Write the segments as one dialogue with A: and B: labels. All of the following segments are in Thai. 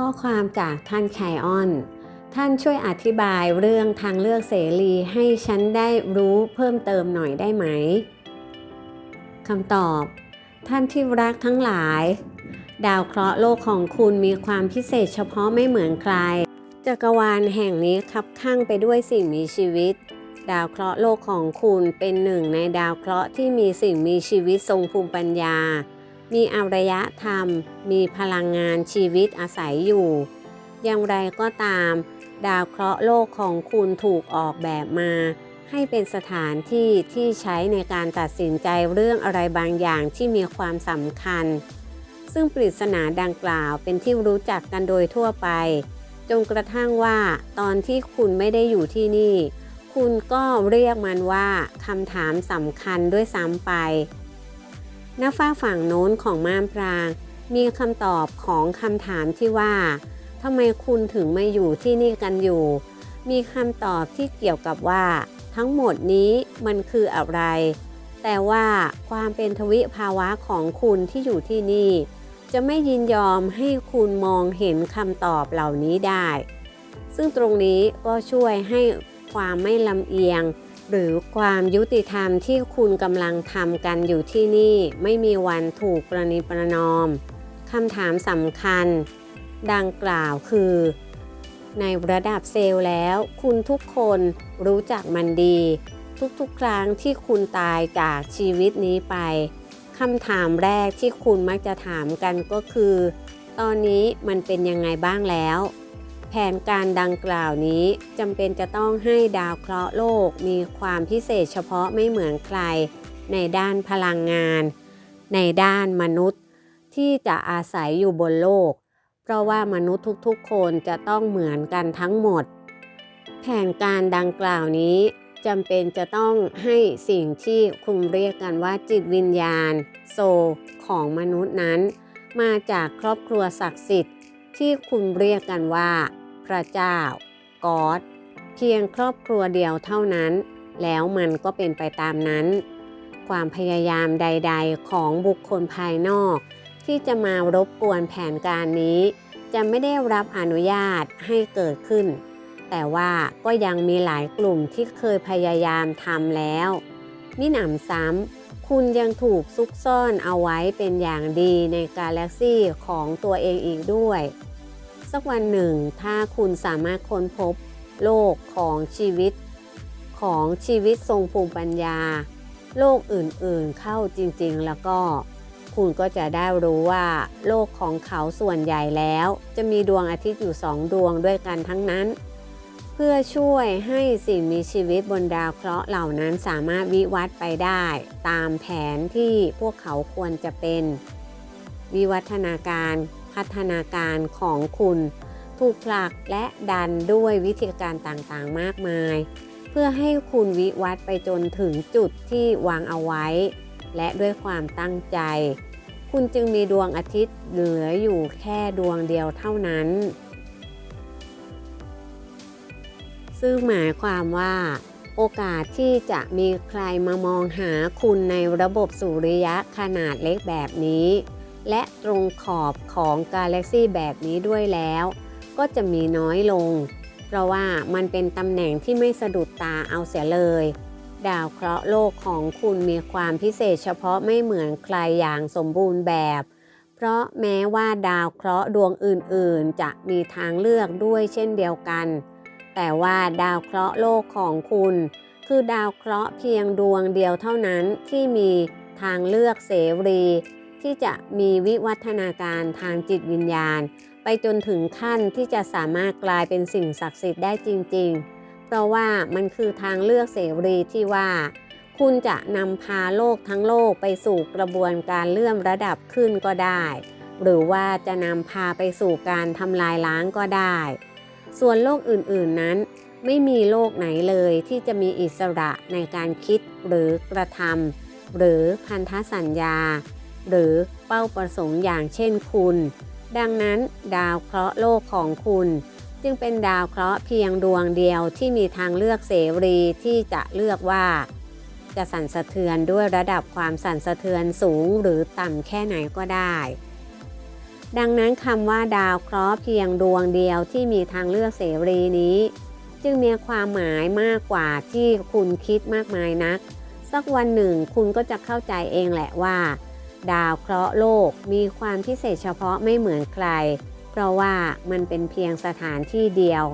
A: ข้อความจากท่านไคออน ท่านช่วยอธิบายเรื่องทางเลือกเสรีให้ฉันได้รู้เพิ่มเติมหน่อยได้ไหมคำตอบ ท่านที่รักทั้งหลาย ดาวเคราะห์โลกของคุณมีความพิเศษเฉพาะไม่เหมือนใคร จักรวาลแห่งนี้คับข้างไปด้วยสิ่งมีชีวิต ดาวเคราะห์โลกของคุณเป็นหนึ่งในดาวเคราะห์ที่มีสิ่งมีชีวิตทรงภูมิปัญญา มีอารยธรรม มีพลังงานชีวิตอาศัยอยู่ อย่างไรก็ตาม ดาวเคราะห์โลกของคุณถูกออกแบบมา ให้เป็นสถานที่ที่ใช้ในการตัดสินใจเรื่องอะไรบางอย่างที่มีความสำคัญ ซึ่งปริศนาดังกล่าวเป็นที่รู้จักกันโดยทั่วไป จนกระทั่งว่าตอนที่คุณไม่ได้อยู่ที่นี่ คุณก็เรียกมันว่าคำถามสำคัญด้วยซ้ำไป หน้าฝ้ากฝั่งโน้นของม่านพราง มีคำตอบของคำถามที่ว่าทำไมคุณถึงมาอยู่ที่นี่กันอยู่ มีคำตอบที่เกี่ยวกับว่า ทั้งหมดนี้มันคืออะไร แต่ว่าความเป็นทวิภาวะของคุณที่อยู่ที่นี่ จะไม่ยินยอมให้คุณมองเห็นคำตอบเหล่านี้ได้ ซึ่งตรงนี้ก็ช่วยให้ความไม่ลำเอียง หรือความยุติธรรมที่คุณกำลังทำกันอยู่ที่นี่ไม่มีวันถูกประนิประนอมคำถามสำคัญ ดังกล่าวคือ ในระดับเซลล์แล้ว คุณทุกคนรู้จักมันดี ทุกๆ ครั้งที่คุณตายจากชีวิตนี้ไปคำถามแรกที่คุณมักจะถามกันก็คือ ตอนนี้มันเป็นยังไงบ้างแล้ว แผนการดังกล่าวนี้จำเป็นจะต้องให้ดาวเคราะห์โลกมีความพิเศษเฉพาะไม่เหมือนใคร ในด้านพลังงาน ในด้านมนุษย์ที่จะอาศัยอยู่บนโลก เพราะว่ามนุษย์ทุกๆ คนจะต้องเหมือนกันทั้งหมด แผนการดังกล่าวนี้จำเป็นจะต้องให้สิ่งที่คุณเรียกกันว่าจิตวิญญาณ โซของมนุษย์นั้น มาจากครอบครัวศักดิ์สิทธิ์ที่คุณเรียกกันว่า พระเจ้า กอดเพียงครอบครัวเดียวเท่านั้น แล้วมันก็เป็นไปตามนั้น ความพยายามใด ๆ ของบุคคลภายนอก ที่จะมารบกวนแผนการนี้ จะไม่ได้รับอนุญาตให้เกิดขึ้น แต่ว่าก็ยังมีหลายกลุ่มที่เคยพยายามทำแล้วมิหนำซ้ำคุณยังถูกซุกซ่อนเอาไว้เป็นอย่างดีในกาแล็กซี่ของตัวเองอีกด้วย สักวันหนึ่ง ถ้าคุณสามารถค้นพบโลกของชีวิต ของชีวิตทรงภูมิปัญญา โลกอื่นๆเข้าจริงๆ แล้วก็คุณก็จะได้รู้ว่าโลกของเขาส่วนใหญ่แล้ว จะมีดวงอาทิตย์อยู่สองดวงด้วยกันทั้งนั้น เพื่อช่วยให้สิ่งมีชีวิตบนดาวเคราะห์เหล่านั้นสามารถวิวัฒน์ไปได้ ตามแผนที่พวกเขาควรจะเป็น วิวัฒนาการ พัฒนาการของคุณ ถูกผลักและดันด้วยวิธีการต่างๆ มากมาย เพื่อให้คุณวิวัฒน์ไปจนถึงจุดที่วางเอาไว้ และด้วยความตั้งใจ คุณจึงมีดวงอาทิตย์เหลืออยู่แค่ดวงเดียวเท่านั้น ซึ่งหมายความว่าโอกาสที่จะมีใครมามองหาคุณในระบบสุริยะขนาดเล็กแบบนี้ และตรงขอบของกาแล็กซี่แบบนี้ด้วยแล้ว ก็จะมีน้อยลง เพราะว่ามันเป็นตำแหน่งที่ไม่สะดุดตาเอาเสียเลย ดาวเคราะห์โลกของคุณมีความพิเศษเฉพาะไม่เหมือนใครอย่างสมบูรณ์แบบ เพราะแม้ว่าดาวเคราะห์ดวงอื่นๆ จะมีทางเลือกด้วยเช่นเดียวกัน แต่ว่าดาวเคราะห์โลกของคุณคือดาวเคราะห์เพียงดวงเดียวเท่านั้นที่มีทางเลือกเสรี ที่จะมีวิวัฒนาการทางจิตวิญญาณ ไปจนถึงขั้นที่จะสามารถกลายเป็นสิ่งศักดิ์สิทธิ์ได้จริง ๆ เพราะว่ามันคือทางเลือกเสรีที่ว่า คุณจะนำพาโลกทั้งโลกไปสู่กระบวนการเลื่อมระดับขึ้นก็ได้ หรือว่าจะนำพาไปสู่การทำลายล้างก็ได้ ส่วนโลกอื่นๆนั้น ไม่มีโลกไหนเลยที่จะมีอิสระในการคิดหรือกระทำหรือพันธสัญญา หรือเป้าประสงค์อย่างเช่นคุณ ดังนั้นดาวเคราะห์โลกของคุณ จึงเป็นดาวเคราะห์เพียงดวงเดียวที่มีทางเลือกเสรีที่จะเลือกว่า จะสั่นสะเทือนด้วยระดับความสั่นสะเทือนสูงหรือต่ำแค่ไหนก็ได้ ดังนั้นคำว่าดาวเคราะห์เพียงดวงเดียวที่มีทางเลือกเสรีนี้ จึงมีความหมายมากกว่าที่คุณคิดมากมายนัก สักวันหนึ่งคุณก็จะเข้าใจเองแหละว่า ดาวเคราะห์โลกมีความพิเศษเฉพาะไม่เหมือนใคร เพราะว่ามันเป็นเพียงสถานที่เดียว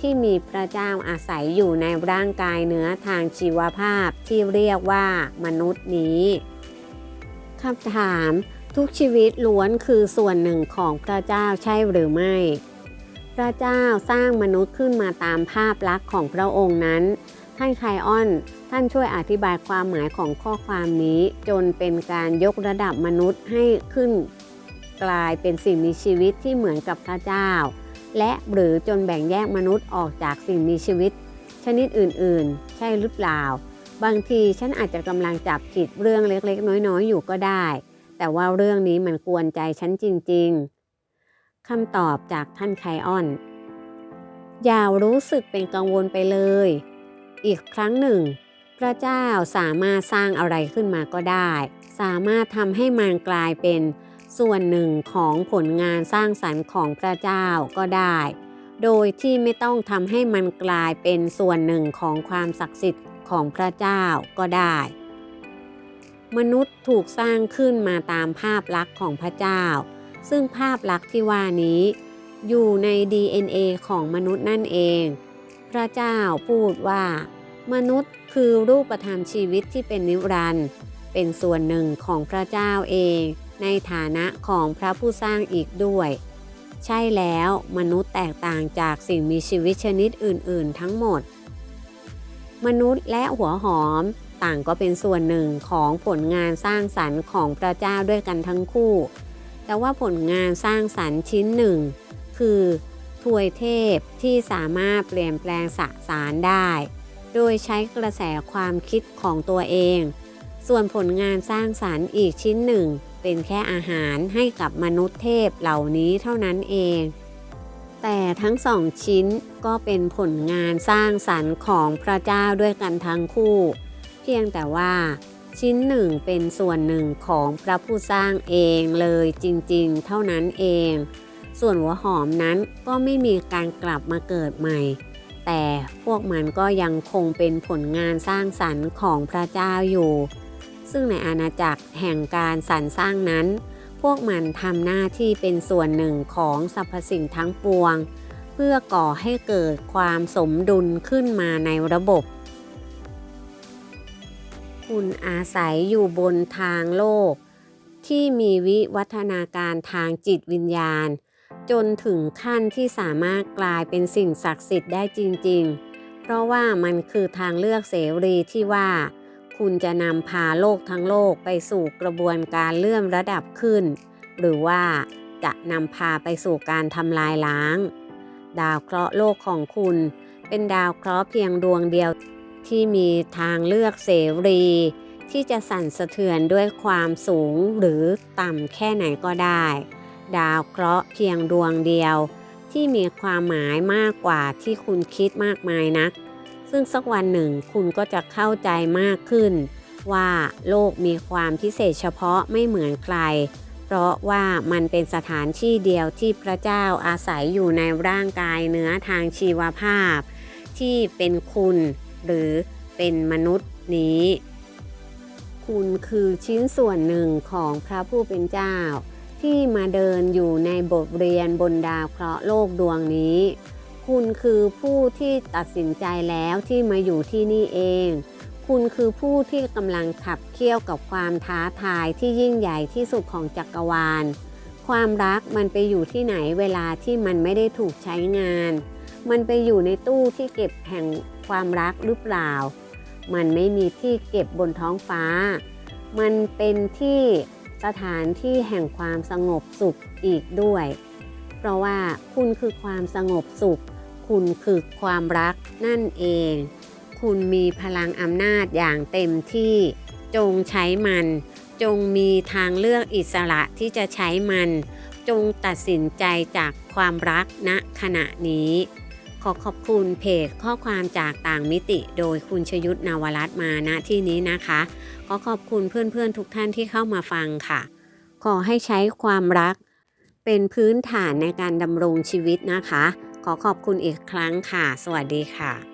A: ที่มีพระเจ้าอาศัยอยู่ในร่างกายเนื้อทางชีวภาพที่เรียกว่ามนุษย์นี้คำถามทุกชีวิตล้วนคือส่วนหนึ่งของพระเจ้าใช่หรือไม่ พระเจ้าสร้างมนุษย์ขึ้นมาตามภาพลักษณ์ของพระองค์นั้น ท่านไคออน ท่านช่วยอธิบายความหมายของข้อความนี้ จนเป็นการยกระดับมนุษย์ให้ขึ้น กลายเป็นสิ่งมีชีวิตที่เหมือนกับพระเจ้า และหรือจนแบ่งแยกมนุษย์ออกจากสิ่งมีชีวิต ชนิดอื่นๆ ใช่หรือเปล่า บางทีฉันอาจจะกำลังจับผิดเรื่องเล็กๆ น้อยๆ อยู่ก็ได้ แต่ว่าเรื่องนี้มันกวนใจฉันจริงๆคำตอบจากท่านไคออนอย่ารู้สึกเป็นกังวลไปเลย อีกครั้งหนึ่ง พระเจ้าสามารถสร้างอะไรขึ้นมาก็ได้ สามารถทำให้มันกลายเป็นส่วนหนึ่งของผลงานสร้างสรรค์ของพระเจ้าก็ได้ โดยที่ไม่ต้องทำให้มันกลายเป็นส่วนหนึ่งของความศักดิ์สิทธิ์ของพระเจ้าก็ได้ มนุษย์ถูกสร้างขึ้นมาตามภาพลักษณ์ของพระเจ้า ซึ่งภาพลักษณ์ที่ว่านี้ อยู่ใน DNA ของมนุษย์นั่นเอง พระเจ้าพูดว่า มนุษย์คือรูปธรรมชีวิตที่เป็นนิรันดร์เป็นส่วนหนึ่งของพระเจ้าเอง ในฐานะของพระผู้สร้างอีกด้วย ใช่แล้วมนุษย์แตกต่างจากสิ่งมีชีวิตชนิดอื่น ๆ ทั้งหมด มนุษย์และหัวหอมต่างก็เป็นส่วนหนึ่งของผลงานสร้างสรรค์ของพระเจ้าด้วยกันทั้งคู่ แต่ว่าผลงานสร้างสรรค์ชิ้นหนึ่ง คือ ถวยเทพที่สามารถเปลี่ยนแปลงสสารได้ โดยใช้กระแสความคิดของตัวเอง ส่วนผลงานสร้างสารรค์อีกชิ้นหนึ่ง เป็นแค่อาหารให้กับมนุษย์เทพเหล่านี้เท่านั้นเอง แต่ทั้งสองชิ้นก็เป็นผลงานสร้างสรรค์ของพระเจ้าด้วยกันทั้งคู่ เพียงแต่ว่าชิ้นหนึ่งเป็นส่วนหนึ่งของพระผู้สร้างเองเลยจริงๆ เท่านั้นเอง ส่วนหัวหอมนั้นก็ไม่มีการกลับมาเกิดใหม่ แต่พวกมันก็ยังคงเป็นผลงานสร้างสรรค์ของพระเจ้าอยู่ ซึ่งในอาณาจักรแห่งการสรรสร้างนั้น พวกมันทำหน้าที่เป็นส่วนหนึ่งของสรรพสิ่งทั้งปวง เพื่อก่อให้เกิดความสมดุลขึ้นมาในระบบ คุณอาศัยอยู่บนทางโลกที่มีวิวัฒนาการทางจิตวิญญาณ จนถึงขั้นที่สามารถกลายเป็นสิ่งศักดิ์สิทธิ์ได้จริง ๆ เพราะว่ามันคือทางเลือกเสรีที่ว่า คุณจะนำพาโลกทั้งโลกไปสู่กระบวนการเลื่อนระดับขึ้น หรือว่าจะนำพาไปสู่การทำลายล้าง ดาวเคราะห์โลกของคุณ เป็นดาวเคราะห์เพียงดวงเดียวที่มีทางเลือกเสรี ที่จะสั่นสะเทือนด้วยความสูงหรือต่ำแค่ไหนก็ได้ ดาวเคราะห์เพียงดวงเดียว ที่มีความหมายมากกว่าที่คุณคิดมากมายนัก ซึ่งสักวันหนึ่งคุณก็จะเข้าใจมากขึ้น ว่าโลกมีความพิเศษเฉพาะไม่เหมือนใคร เพราะว่ามันเป็นสถานที่เดียวที่พระเจ้าอาศัยอยู่ในร่างกายเนื้อทางชีวภาพ ที่เป็นคุณหรือเป็นมนุษย์นี้ คุณคือชิ้นส่วนหนึ่งของพระผู้เป็นเจ้า ที่มาเดินอยู่ในบทเรียนบนดาวเคราะห์โลกดวงนี้ คุณคือผู้ที่ตัดสินใจแล้วที่มาอยู่ที่นี่เอง คุณคือผู้ที่กำลังขับเคี่ยวกับความท้าทายที่ยิ่งใหญ่ที่สุดของจักรวาล ความรักมันไปอยู่ที่ไหนเวลาที่มันไม่ได้ถูกใช้งาน มันไปอยู่ในตู้ที่เก็บแห่งความรักหรือเปล่า มันไม่มีที่เก็บบนท้องฟ้า มันเป็นที่ สถานที่แห่งความสงบสุขอีกด้วย เพราะว่าคุณคือความสงบสุข คุณคือความรักนั่นเอง คุณมีพลังอำนาจอย่างเต็มที่ จงใช้มัน จงมีทางเลือกอิสระที่จะใช้มัน จงตัดสินใจจากความรักณขณะนี้ ขอขอบคุณเพจข้อความจากต่างมิติ โดยคุณชยุทธนาวรัตมาณที่นี้นะคะ ขอขอบคุณเพื่อนๆทุกท่านที่เข้ามาฟังค่ะ ขอให้ใช้ความรัก เป็นพื้นฐานในการดำรงชีวิตนะคะ ขอขอบคุณอีกครั้งค่ะ สวัสดีค่ะ